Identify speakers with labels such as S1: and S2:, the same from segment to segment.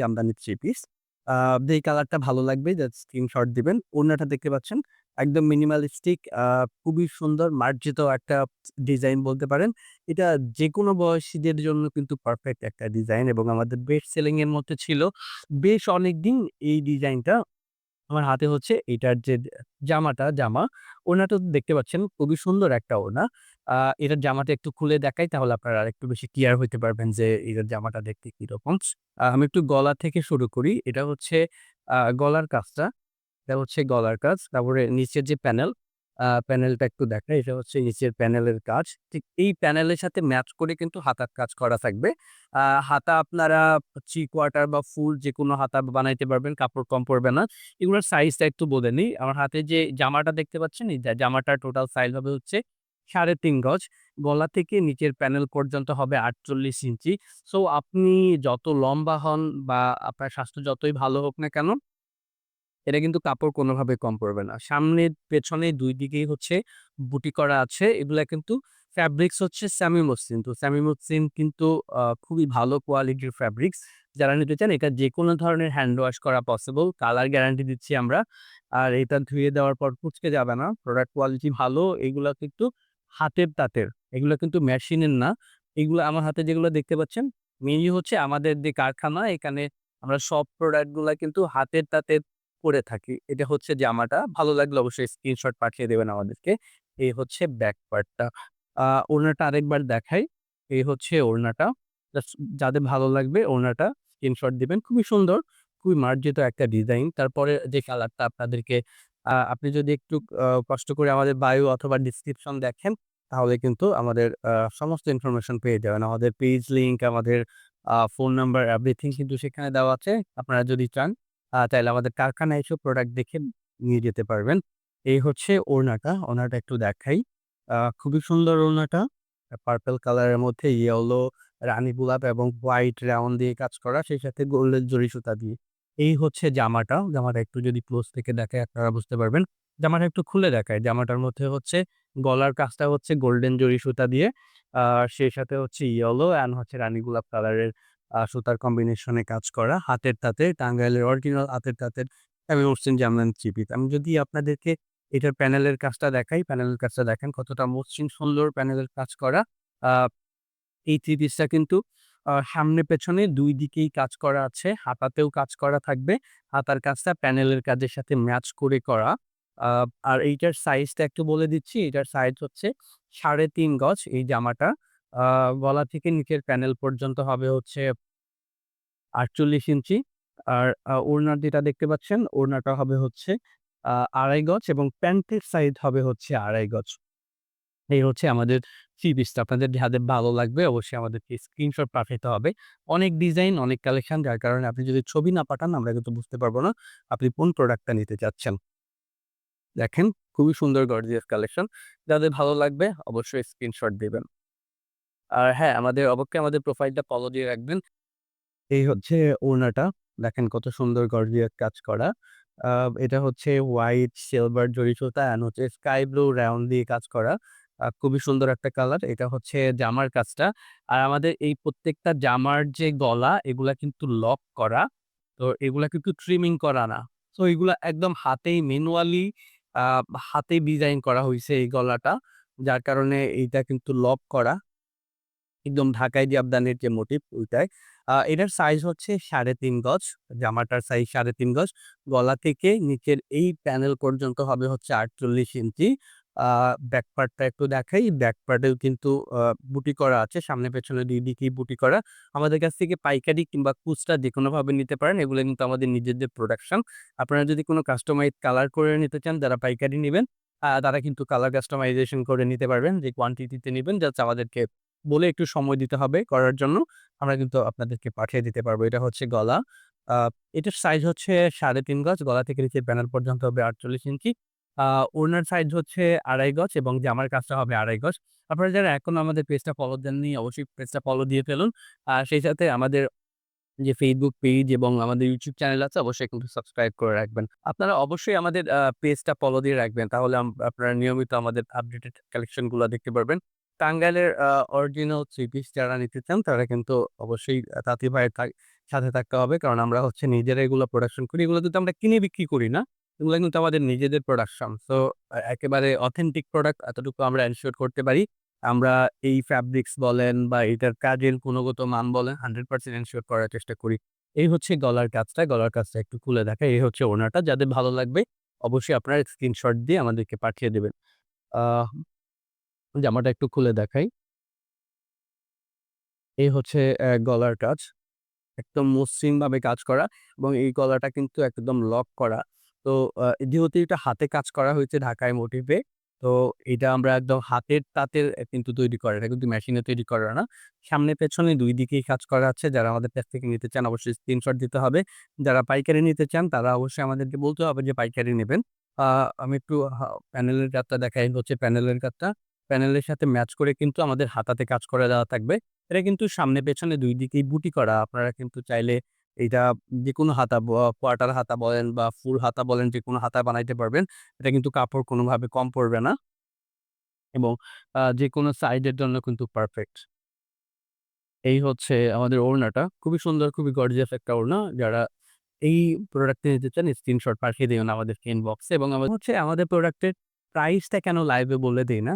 S1: Jamdani three piece. যেই কালারটা ভালো লাগবে জাস্ট স্ক্রিনশট দিবেন। ওড়নাটা দেখতে পাচ্ছেন, একদম মিনিমালিস্টিক খুবই সুন্দর, মার্জিত একটা ডিজাইন বলতে পারেন। এটা যে কোনো বয়সীদের জন্য কিন্তু পারফেক্ট একটা ডিজাইন এবং আমাদের বেস্ট সেলিং এর মধ্যে ছিল। বেশ অনেকদিন এই ডিজাইনটা আমার হাতে হচ্ছে এটার যে জামাটা জামা, ওড়নাটা দেখতে পাচ্ছেন খুবই সুন্দর একটা ওনা আহ এটার জামাটা একটু খুলে দেখাই তাহলে আপনারা আর একটু বেশি ক্লিয়ার হইতে পারবেন যে এটার জামাটা দেখতে কীরকম। আমি একটু গলা থেকে শুরু করি। এটা হচ্ছে গলার কাজটা। এটা হচ্ছে গলার কাজ। তারপরে নিচের যে প্যানেল, প্যানেলটা একটু দেখাই। এটা হচ্ছে নিচের প্যানেলের কাজ। ঠিক এই প্যানেলের সাথে ম্যাচ করে কিন্তু হাতার কাজ করা থাকবে। হাতা আপনারা থ্রি কোয়ার্টার বা ফুল যে কোনো হাতা বানাইতে পারবেন। কাপড় কম পড়বে না। এগুলোর সাইজটা একটু বলে নিই। আমার হাতে যে জামাটা দেখতে পাচ্ছেন, এই জামাটার টোটাল সাইজ হবে হচ্ছে ৩.৫ গজ। গলা থেকে নিচের প্যানেল পর্যন্ত হবে ৪৮ ইঞ্চি। সো আপনি যত লম্বা হন বা আপনার স্বাস্থ্য যতই ভালো হোক না কেন এটা কিন্তু কাপড় কোনোভাবে কম পড়বে না। সামনে পেছনে দুই দিকেই হচ্ছে বুটি করা আছে। এগুলা কিন্তু ফ্যাব্রিক্স হচ্ছে সেমি মসলিন। তো সেমি মসলিন কিন্তু খুবই ভালো কোয়ালিটির ফ্যাব্রিক্স। যারা নিতে চান এটা যেকোনো ধরনের হ্যান্ড ওয়াশ করা পসিবল। কালার গ্যারান্টি দিচ্ছি আমরা। আর এটা ধুয়ে দেওয়ার পর কুঁচকে যাবে না। প্রোডাক্ট কোয়ালিটি ভালো। এগুলা কিন্তু হাতের তাঁতের। এগুলা কিন্তু মেশিনের না। এগুলা আমার হাতে যেগুলো দেখতে পাচ্ছেন, মেইনলি হচ্ছে আমাদের যে কারখানা এখানে আমরা সব প্রোডাক্টগুলা কিন্তু হাতের তাঁতের করে থাকি। এটা হচ্ছে জামাটা। ভালো লাগলে অবশ্যই স্ক্রিনশট পাঠিয়ে দেবেন আমাদেরকে। এই হচ্ছে ব্যাক পার্টটা। ওড়নাটা আরেকবার দেখাই। এই হচ্ছে ওড়নাটা। যাদের ভালো লাগবে ওড়নাটা স্ক্রিনশট দিবেন। খুবই সুন্দর, খুবই মার্জিত একটা ডিজাইন। তারপরে যে কালারটা আপনাদেরকে আপনি যদি একটু কষ্ট করে আমাদের বায়ো অথবা ডেসক্রিপশন দেখেন, তাহলে কিন্তু আমাদের সমস্ত ইনফরমেশন পেয়ে যাবেন। আমাদের পেজ লিঙ্ক আমাদের ফোন নাম্বার এভরিথিং কিন্তু সেখানে দেওয়া আছে। আপনারা যদি চান চাইলে আমাদের কারখানায় এসেও প্রোডাক্ট দেখে নিয়ে যেতে পারবেন। এই হচ্ছে ওড়নাটা। ওড়নাটা একটু দেখাই। খুবই সুন্দর ওড়নাটা। পার্পল কালারের মধ্যে ইয়েলো, রানী গোলাপ এবং হোয়াইট রাউন্ড দিয়ে কাজ করা। সেই সাথে গোল্ডেন জরি সুতা দিয়ে। এই হচ্ছে জামাটা। জামাটা একটু যদি ক্লোজ থেকে দেখাই আপনারা বুঝতে পারবেন। জামাটা একটু খুলে দেখাই। জামাটার মধ্যে হচ্ছে গলার কাজটা হচ্ছে গোল্ডেন জরি সুতা দিয়ে। আর সেই সাথে হচ্ছে ইয়েলো অ্যান্ড হচ্ছে রানী গোলাপ কালারের সুতার কম্বিনেশনে কাজ করা। হাতের তাঁতে টাঙ্গাইলের অরিজিনাল হাতের তাঁতের আমি মসৃণ জামদানি পিস। আমি যদি আপনাদেরকে এটার প্যানেলের কাজটা দেখাই, প্যানেলের কাজটা দেখেন কতটা মসৃণ সুন্দর প্যানেলের কাজ করা। এই থ্রি পিসটা কিন্তু সামনে পেছনে দুই দিকেই কাজ করা আছে। হাতাতেও কাজ করা থাকবে। হাতার কাজটা প্যানেলের কাজের সাথে ম্যাচ করে করা। আর এইটার সাইজটা একটু বলে দিচ্ছি। এটার সাইজ হচ্ছে ৩.৫ গজ এই জামাটা। গলা থেকে নিচের প্যানেল পর্যন্ত হবে হচ্ছে ৪৮ ইঞ্চি। আর ওড়নার যেটা দেখতে পাচ্ছেন, ওড়নাটা হবে হচ্ছে আ ২.৫ গজ এবং প্যান্টের সাইজ হবে হচ্ছে ২.৫ গজ। এই হচ্ছে আমাদের থ্রি পিসটা। আপনাদের যাদের ভালো লাগবে অবশ্যই আমাদেরকে স্ক্রিনশট পাঠাইতে হবে। অনেক ডিজাইন, অনেক কালেকশন যার কারণে আপনি যদি ছবি না পাঠান আমরা কিন্তু বুঝতে পারব না আপনি কোন প্রোডাক্টটা নিতে চাচ্ছেন। দেখেন খুবই সুন্দর গর্জিয়াস কালেকশন। যাদের ভালো লাগবে অবশ্যই স্ক্রিনশট দিবেন। আর হ্যাঁ, আমাদের অবশ্যই আমাদের প্রোফাইলটা ফলো দিয়ে রাখবেন। এই হচ্ছে ওড়নাটা। দেখেন কত সুন্দর গর্জিয়াস কাজ করা। এটা হচ্ছে হোয়াইট, সিলভার জরি সুতা অ্যান্ড হচ্ছে স্কাই ব্লু রাউন্ড দিয়ে কাজ করা। খুবই সুন্দর একটা কালার। এটা হচ্ছে জামার কাজটা। আর আমাদের এই প্রত্যেকটা জামার যে গলা এগুলা কিন্তু লক করা। তো এগুলা কিন্তু ট্রিমিং করা না। সো এগুলা একদম হাতেই ম্যানুয়ালি আ হাতেই ডিজাইন করা হয়েছে এই গলাটা। যার কারণে এইটা কিন্তু লক করা। একদম ঢাকাই জামদানির যে মোটিভ ওইটাই। এটার সাইজ হচ্ছে ৩.৫ গজ। জামাটার সাইজ ৩.৫ গজ। গলা থেকে নিচের এই প্যানেল পর্যন্ত হবে হচ্ছে ৪৮ ইঞ্চি। ব্যাক পার্টটা একটু দেখাই। ব্যাক পার্টেও কিন্তু বুটি করা আছে। সামনে পেছনে ২ দিকেই বুটি করা। আমাদের কাছ থেকে পাইকারি কিংবা খুচরা যেকোনোভাবে নিতে পারেন। এগুলো কিন্তু আমাদের নিজেদের প্রোডাকশন। আপনারা যদি কোনো কাস্টমাইজ কালার করে নিতে চান যারা পাইকারি নিবেন, তারা কিন্তু কালার কাস্টমাইজেশন করে নিতে পারবেন। যে কোয়ান্টিটিতে নিবেন জাস্ট আমাদেরকে বলে একটু সময় দিতে হবে করার জন্য। আমরা কিন্তু আপনাদেরকে পাঠিয়ে দিতে পারব। এটা হচ্ছে গলা। এটার সাইজ হচ্ছে ৩.৫ গজ। গলা থেকে নিচের প্যানেল পর্যন্ত হবে ৪৮ ইঞ্চি। আ ওড়নার সাইজ হচ্ছে ২.৫ গজ এবং জামার কাজটা হবে ২.৫ গজ। আপনারা যারা এখনও আমাদের পেজটা ফলো দেননি, অবশ্যই পেজটা ফলো দিয়ে ফেলুন। আর সেই সাথে আমাদের যে ফেসবুক পেজ এবং আমাদের ইউটিউব চ্যানেল আছে, অবশ্যই কিন্তু সাবস্ক্রাইব করে রাখবেন। আপনারা অবশ্যই আমাদের পেজটা ফলো দিয়ে রাখবেন। তাহলে আপনারা নিয়মিত আমাদের আপডেটেড কালেকশনগুলা দেখতে পারবেন। টাঙ্গাইলের অরিজিনাল থ্রি পিস যারা নিতে চান, তারা কিন্তু অবশ্যই তাঁতি ভাইয়ের সাথে থাকতে হবে। কারণ আমরা হচ্ছে নিজেরা এগুলো প্রোডাকশন করি। এগুলো কিন্তু আমরা কিনে বিক্রি করি না। এগুলো কিন্তু আমাদের নিজেদের প্রোডাকশন। সো একেবারে অথেন্টিক প্রোডাক্ট এতটুকু আমরা এনশিওর করতে পারি। আমরা এই ফ্যাব্রিক্স বলেন বা এটার কাজের গুণগত মান বলেন 100% এনশিওর করার চেষ্টা করি। এই হচ্ছে গলার কাজটা। গলার কাজটা একটু খুলে দেখাই। এই হচ্ছে ওড়নাটা। যাদের ভালো লাগবে, অবশ্যই আপনারা স্ক্রিনশট দিয়ে আমাদেরকে পাঠিয়ে দিবেন। জামাটা একটু খুলে দেখাই। এই হচ্ছে গলার কাজ। একদম মসৃণভাবে কাজ করা এবং এই গলাটা কিন্তু একদম লক করা। তো যেহেতু এটা হাতে কাজ করা হয়েছে ঢাকায় মোটিভে, তো এটা আমরা একদম হাতের তাঁতের কিন্তু তৈরি করা। এটা কিন্তু মেশিনে তৈরি করা না। সামনে পেছনে দুই দিকেই কাজ করা আছে। যারা আমাদের কাছ থেকে নিতে চান অবশ্যই স্ক্রিনশট দিতে হবে। যারা পাইকারি নিতে চান তারা অবশ্যই আমাদেরকে বলতে হবে যে পাইকারি নেবেন। আমি একটু প্যানেলের কাজটা দেখাই। হচ্ছে প্যানেলের কাজটা। প্যানেলের সাথে ম্যাচ করে কিন্তু আমাদের হাতাতে কাজ করে দেওয়া থাকবে। এটা কিন্তু সামনে পেছনে দুই দিকেই বুটি করা। আপনারা কিন্তু চাইলে এইটা যেকোনো হাতা ব কোয়ার্টার হাতা বলেন বা ফুল হাতা বলেন যেকোনো হাতা বানাইতে পারবেন। এটা কিন্তু কাপড় কোনোভাবে কম পড়বে না। এবং আ যেকোনো সাইজের জন্য কিন্তু পারফেক্ট। এই হচ্ছে আমাদের ওড়নাটা। খুবই সুন্দর, খুবই গর্জিয়াস একটা ওড়না। যারা এই প্রোডাক্টটা নিতে চান স্ক্রিনশট পাঠিয়ে দিবেন আমাদেরকে ইনবক্সে এবং আমাদের হচ্ছে আমাদের প্রোডাক্টের প্রাইসটা কেন লাইভে বলে দেই না?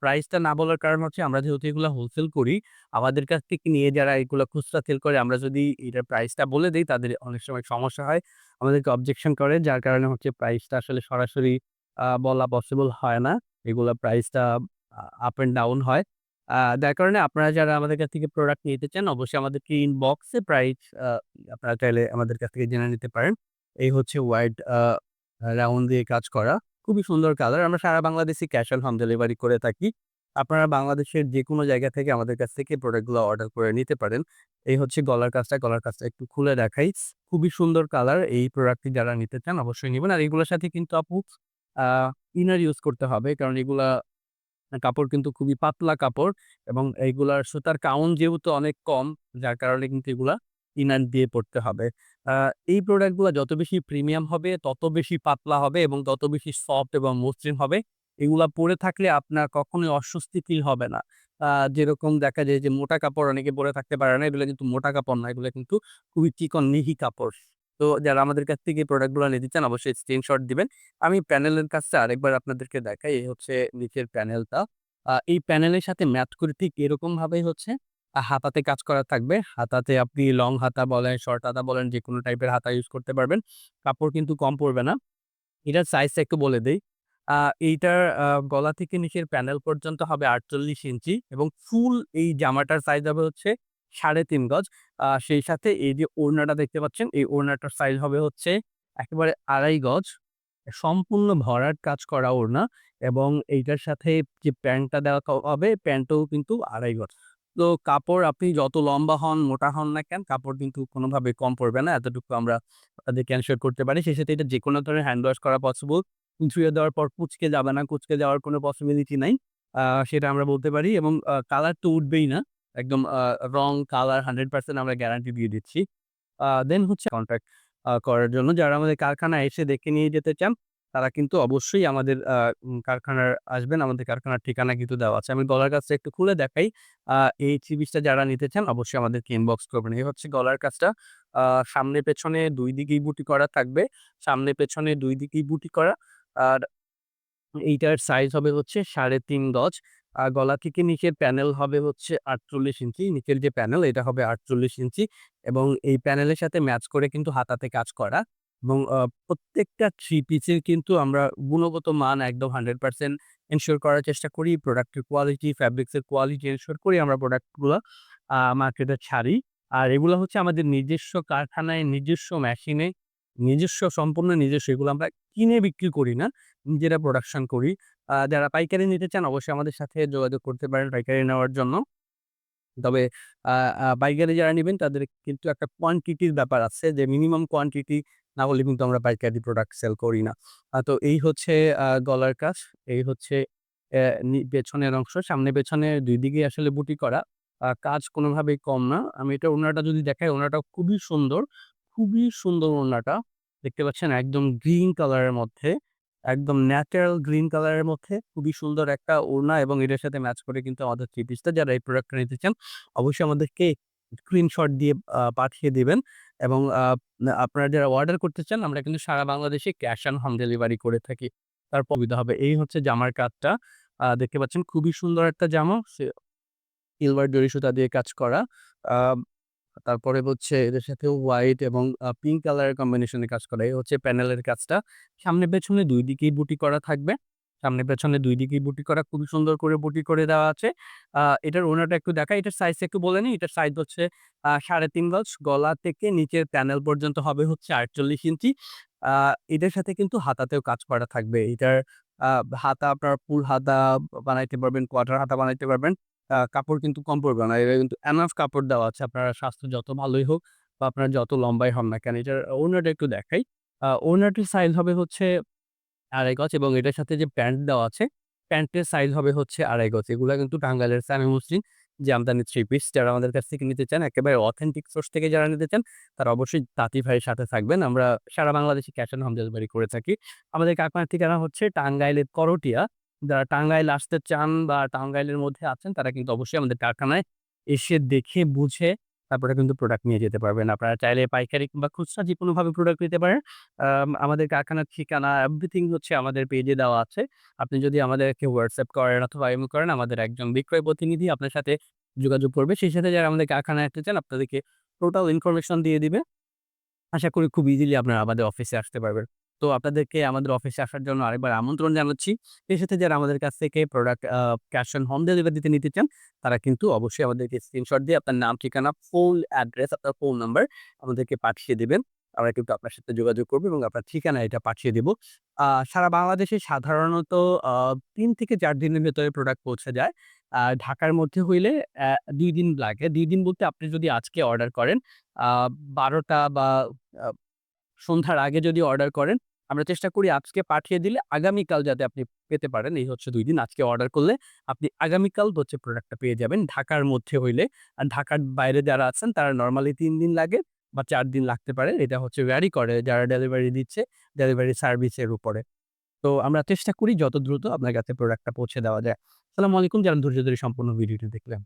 S1: প্রাইসটা না বলার কারণ হচ্ছে আমরা যেহেতু এগুলো হোলসেল করি, আমাদের কাছ থেকে নিয়ে যারা এগুলা খুচরা সেল করে আমরা যদি এটার প্রাইসটা বলে দিই তাদের অনেক সময় সমস্যা হয়। আমাদেরকে অবজেকশন করে যার কারণে হচ্ছে প্রাইসটা আসলে সরাসরি বলা পসিবল হয় না। এগুলা প্রাইসটা আপ অ্যান্ড ডাউন হয়। যার কারণে আপনারা যারা আমাদের কাছ থেকে প্রোডাক্ট নিতে চান অবশ্যই আমাদেরকে ইনবক্সে প্রাইস আপনারা চাইলে আমাদের কাছ থেকে জেনে নিতে পারেন। এই হচ্ছে ওয়াইড রাউন্ড দিয়ে কাজ করা। খুবই সুন্দর কালার। আমরা সারা বাংলাদেশে ক্যাশ অন হোম ডেলিভারি করে থাকি। আপনারা বাংলাদেশের যেকোনো জায়গা থেকে আমাদের কাছ থেকে প্রোডাক্টগুলো অর্ডার করে নিতে পারেন। এই হচ্ছে গলার কাজটা। গলার কাজটা একটু খুলে দেখাই। খুবই সুন্দর কালার। এই প্রোডাক্টটি যারা নিতে চান অবশ্যই নিবেন। আর এগুলোর সাথে কিন্তু আপু ইনার ইউজ করতে হবে। কারণ এগুলা কাপড় কিন্তু খুবই পাতলা কাপড় এবং এইগুলার সুতার কাউন্ট যেহেতু অনেক কম, যার কারণে কিন্তু এগুলা ইনার দিয়ে পড়তে হবে। এই প্রোডাক্টগুলা যত বেশি প্রিমিয়াম হবে, তত বেশি পাতলা হবে এবং তত বেশি সফট এবং মসৃণ হবে। এগুলা পরে থাকলে আপনার কখনোই অস্বস্তি ফিল হবে না। যেরকম দেখা যায় যে মোটা কাপড় অনেকে পরে থাকতে পারে না। এগুলো কিন্তু মোটা কাপড় না। এগুলো কিন্তু খুবই চিকন মিহি কাপড়। তো যারা আমাদের কাছ থেকে প্রোডাক্টগুলা নিতে চান অবশ্যই স্ক্রিনশট দিবেন। আমি প্যানেলের কাজটা আরেকবার আপনাদেরকে দেখাই। এই হচ্ছে নিচের প্যানেলটা। এই প্যানেলের সাথে ম্যাথ করে ঠিক এরকমভাবেই হচ্ছে আ হাতাতে কাজ করা থাকবে। হাতাতে আপনি লং হাতা বলেন, শর্ট হাতা বলেন যেকোনো টাইপের হাতা ইউজ করতে পারবেন। কাপড় কিন্তু কম পড়বে না। এটার সাইজটা একটু বলে দেই। এইটার গলা থেকে নিচের প্যানেল পর্যন্ত হবে ৪৮ ইঞ্চি এবং ফুল এই জামাটার সাইজ হবে হচ্ছে ৩.৫ গজ। আ সেই সাথে এই যে ওড়নাটা দেখতে পাচ্ছেন, এই ওড়নাটার সাইজ হবে হচ্ছে একেবারে ২.৫ গজ। সম্পূর্ণ ভরাট কাজ করা ওড়না এবং এইটার সাথে যে প্যান্টটা দেওয়া হবে, প্যান্টটাও কিন্তু ২.৫ গজ। তো কাপড় আপনি যত লম্বা হন, মোটা হন না কেন, কাপড় কিন্তু কোনোভাবে কম পড়বে না। এতটুকু আমরা আপনাদেরকে এনশিওর করতে পারি। সেই সাথে এটা যেকোনো ধরনের হ্যান্ড ওয়াশ করা পসিবল। ধুয়ে দেওয়ার পর কুচকে যাবে না, কুচকে যাওয়ার কোনো পসিবিলিটি নাই। সেটা আমরা বলতে পারি এবং কালার তো উঠবেই না। একদম রং, কালার 100% আমরা গ্যারান্টি দিয়ে দিচ্ছি। দেন হচ্ছে কন্ট্রাক্ট আ করার জন্য যারা আমাদের কারখানায় এসে দেখে নিয়ে যেতে চান, তারা কিন্তু অবশ্যই আমাদের কারখানার আসবেন। আমাদের কারখানার ঠিকানা কিন্তু দেওয়া আছে। আমি গলার কাজটা একটু খুলে দেখাই। এই পিসটা যারা নিতে চান অবশ্যই আমাদেরকে ইনবক্স করবেন। এই হচ্ছে গলার কাজটা। সামনে পেছনে দুই দিকেই বুটি করা থাকবে। সামনে পেছনে দুই দিকেই বুটি করা। আর এইটার সাইজ হবে হচ্ছে ৩.৫ গজ। আর গলা থেকে নিচের প্যানেল হবে হচ্ছে ৪৮ ইঞ্চি। নিচের যে প্যানেল এটা হবে ৪৮ ইঞ্চি এবং এই প্যানেলের সাথে ম্যাচ করে কিন্তু হাতাতে কাজ করা এবং প্রত্যেকটা থ্রি পিসের কিন্তু আমরা গুণগত মান একদম 100% এনশিওর করার চেষ্টা করি। প্রোডাক্টের কোয়ালিটি, ফ্যাব্রিক্সের কোয়ালিটি এনশিওর করি আমরা প্রোডাক্টগুলো মার্কেটে ছাড়ি। আর এগুলো হচ্ছে আমাদের নিজস্ব কারখানায়, নিজস্ব মেশিনে, নিজস্ব সম্পূর্ণ নিজস্ব। এগুলো আমরা কিনে বিক্রি করি না। নিজেরা প্রোডাকশন করি। যারা পাইকারি নিতে চান অবশ্যই আমাদের সাথে যোগাযোগ করতে পারেন পাইকারি নেওয়ার জন্য। তবে পাইকারি যারা নিবেন তাদের কিন্তু একটা কোয়ান্টিটির ব্যাপার আছে যে মিনিমাম কোয়ান্টিটি না হলে কিন্তু আমরা পাইকারি প্রোডাক্ট সেল করি না। তো এই হচ্ছে গলার কাজ। এই হচ্ছে পেছনের অংশ। সামনে পেছনে দুই দিকেই আসলে বুটি করা। কাজ কোনোভাবেই কম না। আমি এটা ওড়নাটা যদি দেখাই ওড়নাটা খুবই সুন্দর। খুবই সুন্দর ওড়নাটা। দেখতে পাচ্ছেন একদম গ্রিন কালারের মধ্যে। একদম ন্যাচারাল গ্রিন কালারের মধ্যে খুবই সুন্দর একটা ওড়না এবং এটার সাথে ম্যাচ করে কিন্তু আমাদের থ্রি পিসটা যারা এই প্রোডাক্টটা নিতে চান, অবশ্যই আমাদেরকে স্ক্রিনশট দিয়ে পাঠিয়ে দিবেন এবং আপনারা যারা অর্ডার করতে চান, আমরা কিন্তু সারা বাংলাদেশে ক্যাশ অন হোম ডেলিভারি করে থাকি। তার সুবিধা হবে। এই হচ্ছে জামার কাজটা। দেখতে পাচ্ছেন খুবই সুন্দর একটা জামা। সিলভার জরি সুতা দিয়ে কাজ করা। তারপরে হচ্ছে এদের সাথে হোয়াইট এবং পিঙ্ক কালারের কম্বিনেশনে কাজ করা। এই হচ্ছে প্যানেলের কাজটা। সামনে পেছনে দুই দিকেই বুটি করা থাকবে। সামনে পেছনে ২ দিকেই বুটি করা খুবই সুন্দর করে বুটি করে দেওয়া আছে। এটার ওড়নাটা একটু দেখাই। এটার সাইজ একটু বলে নিই। এটার সাইজ হচ্ছে সাড়ে তিন গজ। গলা থেকে নিচের প্যানেল পর্যন্ত হবে হচ্ছে ৪৮ ইঞ্চি। এটার সাথে কিন্তু হাতাতেও কাজ করা থাকবে। এটার হাতা আপনার ফুল হাতা বানাইতে পারবেন, কোয়ার্টার হাতা বানাইতে পারবেন। কাপড় কিন্তু কম পড়বে না। এটা কিন্তু এনাফ কাপড় দেওয়া আছে। আপনার স্বাস্থ্য যত ভালোই হোক বা আপনার যত লম্বাই হন না কেন। এটার ওড়নাটা একটু দেখাই। আ ওড়নাটির সাইজ হবে হচ্ছে ২.৫ গজ এবং এটার সাথে যে প্যান্ট দেওয়া আছে, প্যান্টের সাইজ হবে হচ্ছে ২.৫ গজ। এগুলা কিন্তু টাঙ্গাইলের সামি মসৃণ আমদানি থ্রি পিস যারা আমাদের কাছ থেকে নিতে চান, একেবারে অথেন্টিক সোর্স থেকে যারা নিতে চান, তারা অবশ্যই তাঁতি ভাইয়ের সাথে থাকবেন। আমরা সারা বাংলাদেশে ক্যাশ অন হোম ডেলিভারি করে থাকি। আমাদের কারখানার ঠিকানা হচ্ছে টাঙ্গাইলের করটিয়া। যারা টাঙ্গাইল আসতে চান বা টাঙ্গাইলের মধ্যে আছেন, তারা কিন্তু অবশ্যই আমাদের কারখানায় এসে দেখে বুঝে তারপরে কিন্তু প্রোডাক্ট নিয়ে যেতে পারবেন। আপনারা চাইলে পাইকারি কিংবা খুচরা যে কোনোভাবে প্রোডাক্ট নিতে পারেন। আম আমাদের কারখানার ঠিকানা এভরিথিং হচ্ছে আমাদের পেজে দেওয়া আছে। আপনি যদি আমাদেরকে হোয়াটসঅ্যাপ করেন অথবা ইমো করেন, আমাদের একজন বিক্রয় প্রতিনিধি আপনার সাথে যোগাযোগ করবে। সেই সাথে যারা আমাদের কারখানায় আসতে চান, আপনাদেরকে টোটাল ইনফরমেশন দিয়ে দিবে। আশা করি খুব ইজিলি আপনারা আমাদের অফিসে আসতে পারবেন। তো আপনাদেরকে আমাদের অফিসে আসার জন্য আরেকবার আমন্ত্রণ জানাচ্ছি। এর সাথে যারা আমাদের কাছ থেকে প্রোডাক্ট ক্যাশ অন হোম ডেলিভারিতে নিতে চান, তারা কিন্তু অবশ্যই আমাদেরকে স্ক্রিনশট দিয়ে আপনার নাম, ঠিকানা, ফুল অ্যাড্রেস, আপনার ফোন নাম্বার আমাদেরকে পাঠিয়ে দেবেন আমরা কিন্তু আপনার সাথে যোগাযোগ করব এবং আপনার ঠিকানা এটা পাঠিয়ে দেবো সারা বাংলাদেশে সাধারণত ৩ থেকে চার দিনের ভেতরে প্রোডাক্ট পৌঁছে যায়। ঢাকার মধ্যে হইলে দুই দিন লাগে। দুই দিন বলতে আপনি যদি আজকে অর্ডার করেন, বারোটা বা সন্ধ্যার আগে যদি অর্ডার করেন, আমরা চেষ্টা করি আজকে পাঠিয়ে দিলে আগামীকাল যাতে আপনি পেতে পারেন। এই হচ্ছে দুই দিন। আজকে অর্ডার করলে আপনি আগামীকাল হচ্ছে প্রোডাক্টটা পেয়ে যাবেন ঢাকার মধ্যে হইলে। আর ঢাকার বাইরে যারা আছেন তারা নর্মালি তিন দিন লাগে বা চার দিন লাগতে পারে। এটা হচ্ছে ভ্যারি করে যারা ডেলিভারি দিচ্ছে, ডেলিভারি সার্ভিসের উপরে। তো আমরা চেষ্টা করি যত দ্রুত আপনার কাছে প্রোডাক্টটা পৌঁছে দেওয়া যায়। আসসালামু আলাইকুম যারা ধৈর্য ধরে সম্পূর্ণ ভিডিওটি দেখলেন।